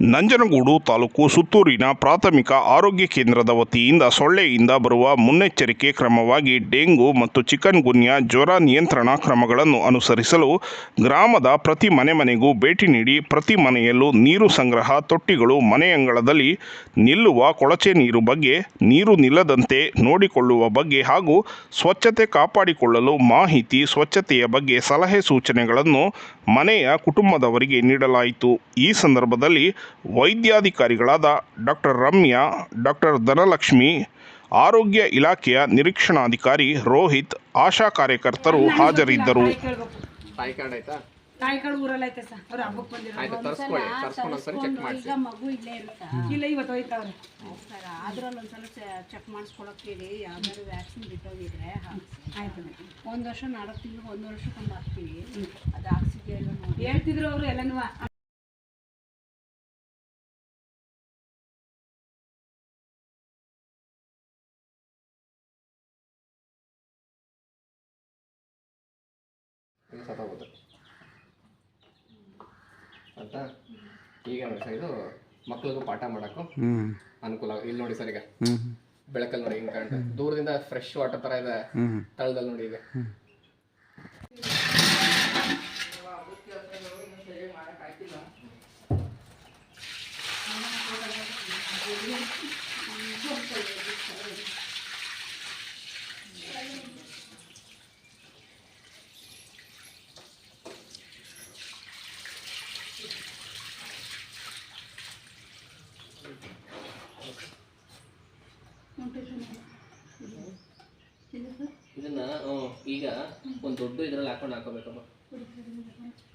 ನಂಜನಗೂಡು ತಾಲೂಕು ಸುತ್ತೂರಿನ ಪ್ರಾಥಮಿಕ ಆರೋಗ್ಯ ಕೇಂದ್ರದ ವತಿಯಿಂದ ಸೊಳ್ಳೆಯಿಂದ ಬರುವ ಮುನ್ನೆಚ್ಚರಿಕೆ ಕ್ರಮವಾಗಿ ಡೆಂಗು ಮತ್ತು ಚಿಕನ್ ಗುನ್ಯ ಜ್ವರ ನಿಯಂತ್ರಣ ಕ್ರಮಗಳನ್ನು ಅನುಸರಿಸಲು ಗ್ರಾಮದ ಪ್ರತಿ ಮನೆ ಮನೆಗೂ ಭೇಟಿ ನೀಡಿ ಪ್ರತಿ ಮನೆಯಲ್ಲೂ ನೀರು ಸಂಗ್ರಹ ತೊಟ್ಟಿಗಳು ಮನೆಯಂಗಳದಲ್ಲಿ ನಿಲ್ಲುವ ಕೊಳಚೆ ನೀರು ಬಗ್ಗೆ, ನೀರು ನಿಲ್ಲದಂತೆ ನೋಡಿಕೊಳ್ಳುವ ಬಗ್ಗೆ ಹಾಗೂ ಸ್ವಚ್ಛತೆ ಕಾಪಾಡಿಕೊಳ್ಳಲು ಮಾಹಿತಿ, ಸ್ವಚ್ಛತೆಯ ಬಗ್ಗೆ ಸಲಹೆ ಸೂಚನೆಗಳನ್ನು ಮನೆಯ ಕುಟುಂಬದವರಿಗೆ ನೀಡಲಾಯಿತು. ಈ ಸಂದರ್ಭದಲ್ಲಿ ವೈದ್ಯಾಧಿಕಾರಿಗಳಾದ ಡಾಕ್ಟರ್ ರಮ್ಯಾ, ಡಾಕ್ಟರ್ ಧನಲಕ್ಷ್ಮಿ, ಆರೋಗ್ಯ ಇಲಾಖೆಯ ನಿರೀಕ್ಷಣಾಧಿಕಾರಿ ರೋಹಿತ್, ಆಶಾ ಕಾರ್ಯಕರ್ತರು ಹಾಜರಿದ್ದರು. ತಾಯಿ ಕಾರ್ಡ್ ಆಯ್ತಾ ತಾಯಿ ಐತೆ ಸರ್. ಅವ್ರ ಹಬ್ಬಕ್ಕೆ ಬಂದಿರೋ ಆಯ್ತು ತರ್ಸ್ಕೊಳ್ಳಿ ತರ್ಸ್ಕೊಂಡು ಒಂದ್ಸರಿ ಚೆಕ್ ಮಾಡಿಸಿ. ಈಗ ಮಗು ಇಲ್ಲೇ ಇರುತ್ತಾ ಇಲ್ಲ ಇವತ್ತು ಹೋಯ್ತವ್ರೆ. ಸರ್ ಅದ್ರಲ್ಲಿ ಒಂದ್ಸಲ ಚೆಕ್ ಮಾಡಿಸ್ಕೊಳಕ್ ಹೇಳಿ ಯಾವ್ದಾದ್ರು ವ್ಯಾಕ್ಸಿನ್ ಬಿಟ್ಟೋಗಿದ್ರೆ ಹಾಕ್ಸಿ ಆಯ್ತು ಮೇಡಮ್ ಒಂದು ವರ್ಷ ನಾಲ್ಕು ತಿಂಗಳು ಒಂದು ವರ್ಷಕ್ಕೊಂದು ಹಾಕ್ತೀವಿ. ಅದು ಹಾಕ್ಸಿದ್ಯಾ ಇಲ್ಲ ನೋಡಿ. ಹೇಳ್ತಿದ್ರು ಅವರು ಎಲ್ಲನೂ. ಸತ್ತೋಗುತ್ತೆ. ಅಂತ. ಈಗ ಇದು ಮಕ್ಳಿಗೂ ಪಾಠ ಮಾಡೋಕ್ಕೂ ಅನುಕೂಲ ಇಲ್ಲಿ ನೋಡಿ ಸರ್ ಈಗ. ಬೆಳಕಲ್ಲಿ ನೋಡಿ ಹಿಂಗೆ ಕಾಣ್ತಾ ದೂರದಿಂದ ಫ್ರೆಶ್ ವಾಟರ್ ಥರ ಇದೆ. ತಳದಲ್ಲಿ ನೋಡಿ ಇದೆ ಇದನ್ನ ಹ್ಮ್, ಈಗ ಒಂದು ದೊಡ್ಡ ಇದ್ರಲ್ಲಿ ಹಾಕೊಂಡು ಹಾಕೋಬೇಕಮ್ಮ.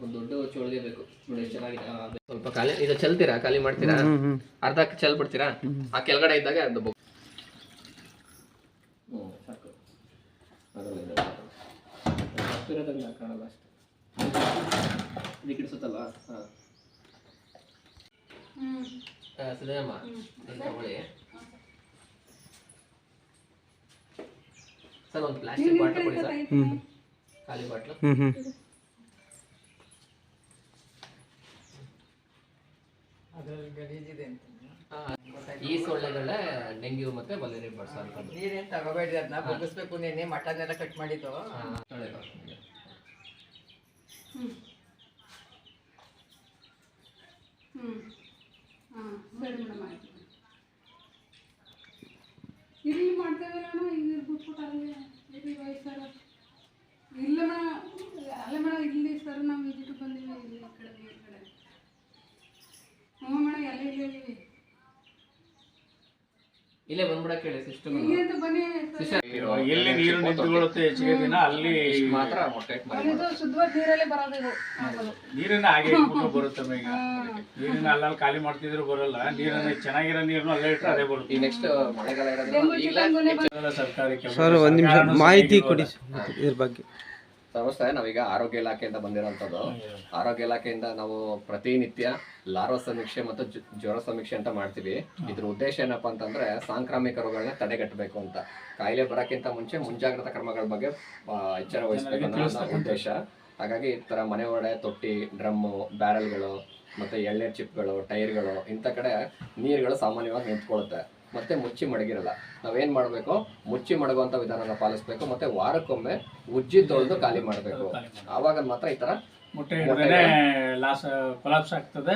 ಒಂದು ದೊಡ್ಡ ಚೋಳಿಗೆ ಬೇಕು ನೋಡಿ ಚೆನ್ನಾಗಿದೆ. ಸ್ವಲ್ಪ ಖಾಲಿ ಇದು ಚಲ್ತೀರಾ? ಖಾಲಿ ಮಾಡ್ತೀರಾ? ಅರ್ಧ ಚೆಲ್ ಬಿಡ್ತೀರಾ ಆ ಕೆಳಗಡೆ ಇದ್ದಾಗ ಅರ್ಧ ಸಾಕು. ಅದ್ರಲ್ಲಿ ಕಾಣಲ್ಲ ಅಷ್ಟೇ. ಇದಕ್ಕೆ ಹಾಂ. ತಗೊಳ್ಳಿ. ಸರ್ ಒಂದು ಪ್ಲಾಸ್ಟಿಕ್ ಬಾಟ್ಲ್ ಕೊಡಿ ಸರ್. ಖಾಲಿ ಬಾಟ್ಲು ಹಾ, ಈ ಸೊಳ್ಳೆಗಳೇ ಡೆಂಗ್ಯೂ ಮತ್ತೆ ಮಲೇರಿಯಾ ಬರ್ಸ ಅಂತ ನೀರೇನ್ ತಗೋಬೇಡ್ರಿ ಅದನ್ನ ಬಗ್ಗಿಸ್ಬೇಕು ನೀನೆ ಮಟನ್ ಕಟ್ ಮಾಡಿದ್ದು. ಹ್ಞೂ ಹಾಂ ಸರಿ ಮೇಡಮ್ ಆಯ್ತು ಇಲ್ಲಿ ಮಾಡ್ತೇವೆ ಅಣ್ಣ ಇಲ್ಲಿ ಬಿಟ್ಬಿಟ್ಟು ಅಲ್ಲಿ ಇಲ್ಲಿ ವಯಸ್ಸಾರ ಇಲ್ಲ ಮೇಡಮ್ ಅಲ್ಲ ಮೇಡಮ್ ಇಲ್ಲಿ ಸರ್ ನಾವು ವಿಸಿಟ್ ಬಂದಿವಿ ಇಲ್ಲಿ ಈ ಕಡೆ ಈ ಕಡೆ ಹ್ಞೂ ಮೇಡಮ್ ಎಲ್ಲ ಇಲ್ಲೇ ಬಂದ್ಬಿಡಕ್ಕೆ ಹೇಳಿ ಸಿಸ್ಟಮ್ ಎಲ್ಲಿ ನೀರು ನಿಂತುಕೊಳ್ಳುತ್ತೆ ಹೆಚ್ಚಿಗೆ ದಿನ ಅಲ್ಲಿ ಮಾತ್ರ ಮೊಟ್ಟೆ ಮಾಡಿ ಶುದ್ಧವಾದ ನೀರಲ್ಲೇ ಬರೋದು ಇದು ಹಾಕೋದು ನೀರನ್ನ ಹಾಗೆ ಇಟ್ಬಿಟ್ಟು ಬರುತ್ತೆ ಈಗ. ನೀರನ್ನ ಅಲ್ಲಲ್ಲಿ ಖಾಲಿ ಮಾಡ್ತಿದ್ರು ಬರಲ್ಲ ನೀರನ್ನ ಚೆನ್ನಾಗಿರೋ ನೀರನ್ನು ಅಲ್ಲೇ ಇಟ್ಟರೆ ಅದೇ ಬರುತ್ತೆ. ಈ ನೆಕ್ಸ್ಟ್ ಮಳೆಗಾಲ ಇರೋದ್ರಿಂದ ಈಗಲೇ ಇದೆಲ್ಲ ಸರ್ಕಾರಿ ಸರ್ ಒಂದು ನಿಮಿಷ ಮಾಹಿತಿ ಕೊಡಿ ಇದ್ರ ಬಗ್ಗೆ. ನಮಸ್ತೆ ನಾವೀಗ ಆರೋಗ್ಯ ಇಲಾಖೆಯಿಂದ ಬಂದಿರೋಂಥದ್ದು. ಆರೋಗ್ಯ ಇಲಾಖೆಯಿಂದ ನಾವು ಪ್ರತಿನಿತ್ಯ ಲಾರೋ ಸಮೀಕ್ಷೆ ಮತ್ತು ಜ್ವರ ಸಮೀಕ್ಷೆ ಅಂತ ಮಾಡ್ತೀವಿ. ಇದ್ರ ಉದ್ದೇಶ ಏನಪ್ಪಾ ಅಂತಂದ್ರೆ ಸಾಂಕ್ರಾಮಿಕ ರೋಗಗಳನ್ನ ತಡೆಗಟ್ಟಬೇಕು ಅಂತ. ಕಾಯಿಲೆ ಬರೋಕ್ಕಿಂತ ಮುಂಚೆ ಮುಂಜಾಗ್ರತಾ ಕ್ರಮಗಳ ಬಗ್ಗೆ ಎಚ್ಚರ ವಹಿಸಬೇಕು ಅನ್ನೋ ಉದ್ದೇಶ. ಹಾಗಾಗಿ ಈ ತರ ಮನೆ ಒಡೆ ತೊಟ್ಟಿ ಡ್ರಮ್ಮು ಬ್ಯಾರಲ್ಗಳು ಮತ್ತೆ ಎಳ್ಳೆ ಚಿಪ್ಗಳು ಟೈರ್ಗಳು ಇಂಥ ಕಡೆ ನೀರುಗಳು ಸಾಮಾನ್ಯವಾಗಿ ನಿಂತ್ಕೊಳ್ಳುತ್ತೆ. ಮತ್ತೆ ಮುಚ್ಚಿ ಮಡಗಿರಲ್ಲ. ನಾವೇನ್ ಮಾಡ್ಬೇಕು? ಮುಚ್ಚಿ ಮಡಗುವಂತ ವಿಧಾನನ ಪಾಲಿಸ್ಬೇಕು ಮತ್ತೆ ವಾರಕ್ಕೊಮ್ಮೆ ಉಜ್ಜಿ ತೊಳೆದು ಖಾಲಿ ಮಾಡಬೇಕು. ಆವಾಗ ಮಾತ್ರ ಈ ತರ ಮೊಟ್ಟೆ ಲಾಸ್ ಕೊಲಾಪ್ಸ್ ಆಗ್ತದೆ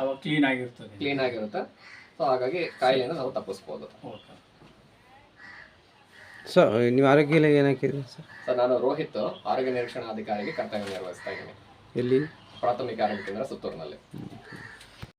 ಅವಾಗ ಕ್ಲೀನ್ ಆಗಿರ್ತದೆ. ಕ್ಲೀನ್ ಆಗಿರುತ್ತೆ. ಸೊ ಹಾಗಾಗಿ ಕಾಯಿಲೆಯನ್ನು ನಾವು ತಪ್ಪಿಸ್ಬೋದು. ಸರ್ ನೀವು ಆರೋಗ್ಯ ಇಲಾಖೆ ಏನಾಕಿದ್ರಿ ಸರ್ ಸರ್ ನಾನು ರೋಹಿತ್ ಆರೋಗ್ಯ ನಿರೀಕ್ಷಣಾಧಿಕಾರಿಗೆ ಕರ್ತವ್ಯ ನಿರ್ವಹಿಸ್ತಾ ಇದ್ದೀನಿ. ಎಲ್ಲಿ? ಪ್ರಾಥಮಿಕ ಆರೋಗ್ಯ ಕೇಂದ್ರ ಸುತ್ತೂರಿನಲ್ಲಿ.